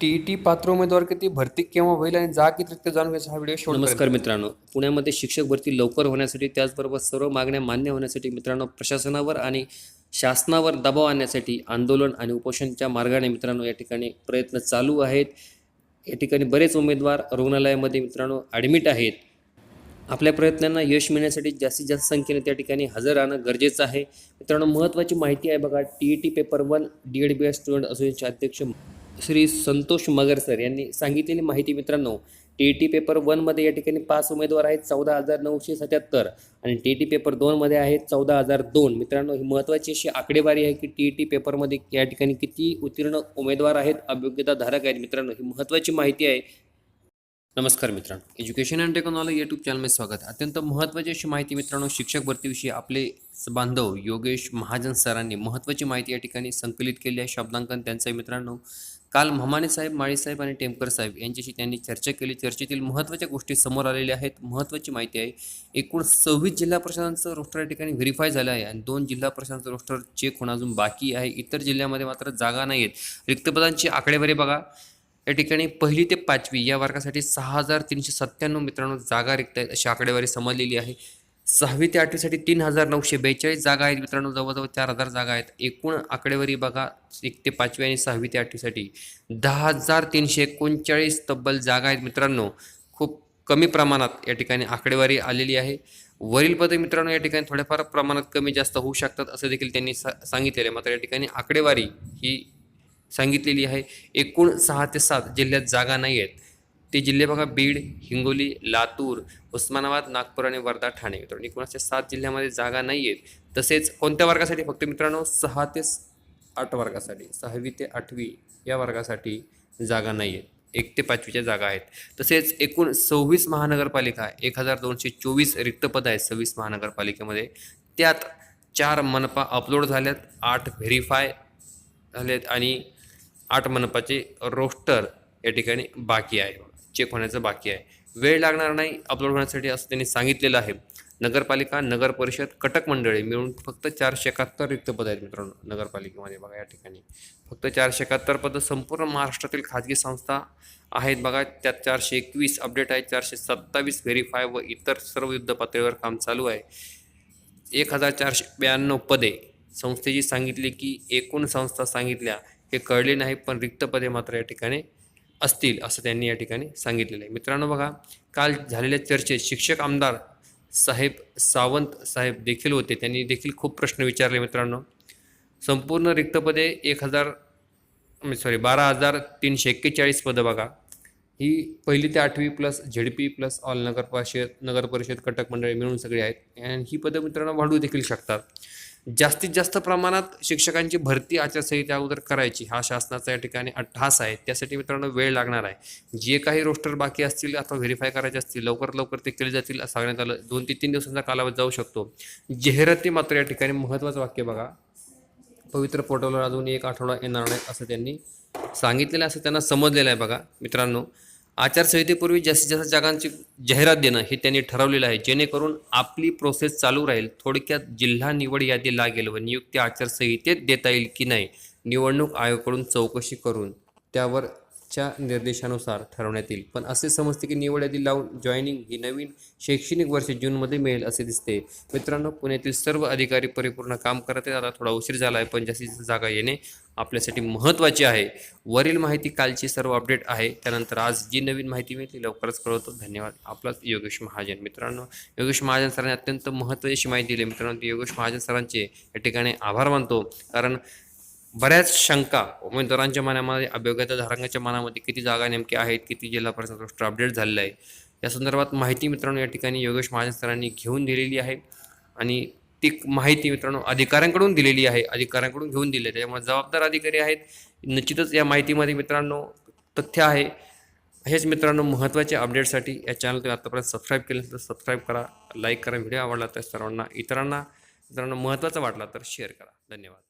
TET पात्र उमेदवार किती भरती केव्हा होईल आणि जा किती रिक्त जाणून घ्यायचा हा व्हिडिओ शेवट नमस्कार मित्रांनो. पुण्यामध्ये शिक्षक भरती लवकर होण्यासाठी त्याचबरोबर सर्व मागण्या मान्य होण्यासाठी मित्रांनो प्रशासनावर आणि शासनावर दबाव आणण्यासाठी आंदोलन आणि उपोषणच्या मार्गाने मित्रांनो या ठिकाणी प्रयत्न चालू आहेत. या ठिकाणी बरेच उमेदवार रुग्णालयामध्ये मित्रांनो ॲडमिट आहेत. आपल्या प्रयत्नांना यश मिळण्यासाठी जास्तीत जास्त संख्येने त्या ठिकाणी हजर राहणं गरजेचं आहे. मित्रांनो महत्त्वाची माहिती आहे बघा T E T paper one D Ed B S student असोसिएशनचे अध्यक्ष श्री संतोष मगर सर यांनी सांगितलेली माहिती मित्रांनो टी ई टी पेपर वनमध्ये या ठिकाणी पाच उमेदवार आहेत चौदा हजार नऊशे सत्याहत्तर आणि टी टी पेपर दोनमध्ये आहेत चौदा हजार दोन. मित्रांनो ही महत्त्वाची अशी आकडेवारी आहे की टी ई टी पेपरमध्ये या ठिकाणी किती उत्तीर्ण उमेदवार आहेत अभियोग्यताधारक आहेत मित्रांनो ही महत्त्वाची माहिती आहे. नमस्कार मित्रांनो. एज्युकेशन अँड टेक्नॉलॉजी यूट्यूब चॅनलमध्ये स्वागत अत्यंत महत्त्वाची अशी माहिती मित्रांनो शिक्षक भरतीविषयी आपले बांधव योगेश महाजन सरांनी महत्त्वाची माहिती या ठिकाणी संकलित केली आहे शब्दांकन त्यांचं मित्रांनो. काल म्हमाने साहेब माळीसाहेब आणि टेमकर साहेब यांच्याशी त्यांनी चर्चा केली. चर्चेतील महत्त्वाच्या गोष्टी समोर आलेल्या आहेत. महत्त्वाची माहिती आहे एकूण सव्वीस जिल्हा परिषदांचं रोस्टर या ठिकाणी व्हेरीफाय झालं आहे आणि दोन जिल्हा परिषदांचं रोस्टर चेक होणं अजून बाकी आहे. इतर जिल्ह्यामध्ये मात्र जागा नाही आहेत. रिक्तपदांची आकडेवारी बघा. या ठिकाणी पहिली ते पाचवी या वर्गासाठी सहा हजार तीनशे सत्त्याण्णव मित्रांनो जागा रिक्त आहेत अशी आकडेवारी समजलेली आहे. सहावी ते आठवीसाठी तीन हजार नऊशे बेचाळीस जागा आहेत मित्रांनो जवळजवळ चार हजार जागा आहेत. एकूण आकडेवारी बघा एक ते पाचवी आणि सहावी ते आठवीसाठी दहा हजार तीनशे एकोणचाळीस तब्बल जागा आहेत मित्रांनो. खूप कमी प्रमाणात या ठिकाणी आकडेवारी आलेली आहे. वरील पदे मित्रांनो या ठिकाणी थोड्याफार प्रमाणात कमी जास्त होऊ शकतात असं देखील त्यांनी सा सांगितलेलं आहे. मात्र या ठिकाणी आकडेवारी ही सांगितलेली आहे. एकूण सहा ते सात जिल्ह्यात जागा नाही आहेत. ते जिल्हे बघा बीड हिंगोली लातूर उस्मानाबाद नागपूर आणि वर्धा ठाणे मित्रांनो. एकूण सात जिल्ह्यामध्ये जागा नाही आहेत. तसेच कोणत्या वर्गासाठी फक्त मित्रांनो? सहा ते आठ वर्गासाठी सहावी ते आठवी या वर्गासाठी जागा नाही आहेत. एक ते पाचवीच्या जागा आहेत. तसेच एकूण सव्वीस महानगरपालिका एक हजार दोनशे चोवीस रिक्त पद आहेत सव्वीस महानगरपालिकेमध्ये. त्यात चार मनपा अपलोड झाल्यात आठ व्हेरीफाय झालेत आणि आठ मनपाचे रोस्टर या ठिकाणी बाकी आहे. चेक होण्याचं बाकी आहे. वेळ लागणार नाही अपलोड होण्यासाठी असं त्यांनी सांगितलेलं आहे. नगरपालिका नगर परिषद कटक मंडळे मिळून फक्त चारशे एकाहत्तर रिक्त पद आहेत मित्रांनो नगरपालिकेमध्ये बघा या ठिकाणी. फक्त चारशे एकाहत्तर पदं संपूर्ण महाराष्ट्रातील खाजगी संस्था आहेत बघा. त्यात चारशे एकवीस अपडेट आहेत चारशे सत्तावीस व्हेरीफाय व इतर सर्व युद्ध पातळीवर काम चालू आहे. एक हजार चारशे ब्याण्णव पदे संस्थेची सांगितली की एकूण संस्था सांगितल्या हे कळले नाही पण रिक्त पदे मात्र या ठिकाणी असतील असं त्यांनी या ठिकाणी सांगितलेलं आहे. मित्रांनो बघा काल झालेल्या चर्चेत शिक्षक आमदार साहेब सावंत साहेब देखील होते. त्यांनी देखील खूप प्रश्न विचारले मित्रांनो. संपूर्ण रिक्तपदे एक हजार सॉरी बारा हजार तीनशे एक्केचाळीस पदं बघा. ही पहिली ते आठवी प्लस झेडपी प्लस ऑल नगर परिषद नगर परिषद कटक मंडळी मिळून सगळी आहेत. आणि ही पदं मित्रांनो वाढू देखील शकतात. जास्तीत जास्त प्रमाणात शिक्षकांची भरती आचारसंहिता अगोदर करायची. हा शासनाचा या ठिकाणी अट्टहास आहे. त्यासाठी मित्रांनो वेळ लागणार आहे. जे काही रोस्टर बाकी असतील अथवा व्हेरीफाय करायचे असतील लवकर लवकर ते केले जातील असं सांगण्यात आलं. दोन ते तीन दिवसांचा कालावधी जाऊ शकतो. जाहिराती मात्र या ठिकाणी महत्त्वाचं वाक्य बघा. पवित्र पोर्टलवर अजून एक आठवडा येणार नाही असं त्यांनी सांगितलेलं आहे, असं त्यांना समजलेलं आहे बघा. मित्रांनो आचारसंहितेपूर्वी जास्तीत जास्त जागांची जाहिरात देणं हे त्यांनी ठरवलेलं आहे. जेणेकरून आपली प्रोसेस चालू राहील थोडक्यात जिल्हा निवड यादी लागेल व नियुक्ती आचारसंहितेत देता येईल की नाही निवडणूक आयोगाकडून चौकशी करून त्यावर च्या निर्देशानुसार ठरवण्यात येईल. पण असे समजते की निवड यादी लावून जॉईनिंग ही नवीन शैक्षणिक वर्ष जूनमध्ये मिळेल असे दिसते. मित्रांनो पुण्यातील सर्व अधिकारी परिपूर्ण काम करत आहेत. आता थोडा उशीर झाला आहे पण जास्तीत जास्त जागा येणे आपल्यासाठी महत्त्वाची आहे. वरील माहिती कालची सर्व अपडेट आहे. त्यानंतर आज जी नवीन माहिती मिळेल ती लवकरच कळवतो. धन्यवाद. आपलाच योगेश महाजन. मित्रांनो योगेश महाजन सरांनी अत्यंत महत्त्वाची माहिती दिली. मित्रांनो योगेश महाजन सरांचे या ठिकाणी आभार मानतो. कारण बऱ्याच शंका उमेदवारांच्या मनामध्ये अभियोग्यता धारकांच्या मनामध्ये किती जागा नेमक्या आहेत किती जिल्हा परिषद रोस्टर अपडेट झालेलं आहे? या संदर्भात माहिती मित्रांनो या ठिकाणी योगेश महाजन सरांनी घेऊन दिलेली आहे आणि ती माहिती मित्रांनो अधिकाऱ्यांकडून दिलेली आहे. अधिकाऱ्यांकडून घेऊन दिली आहे. त्याच्यामुळे जबाबदार अधिकारी आहेत. निश्चितच या माहितीमध्ये मित्रांनो तथ्य आहे. हेच मित्रांनो महत्त्वाचे अपडेटसाठी या चॅनल तुम्ही आतापर्यंत सबस्क्राईब केलं तर सबस्क्राईब करा लाईक करा व्हिडिओ आवडला तर सर्वांना इतरांना मित्रांनो महत्त्वाचा वाटला तर शेअर करा. धन्यवाद.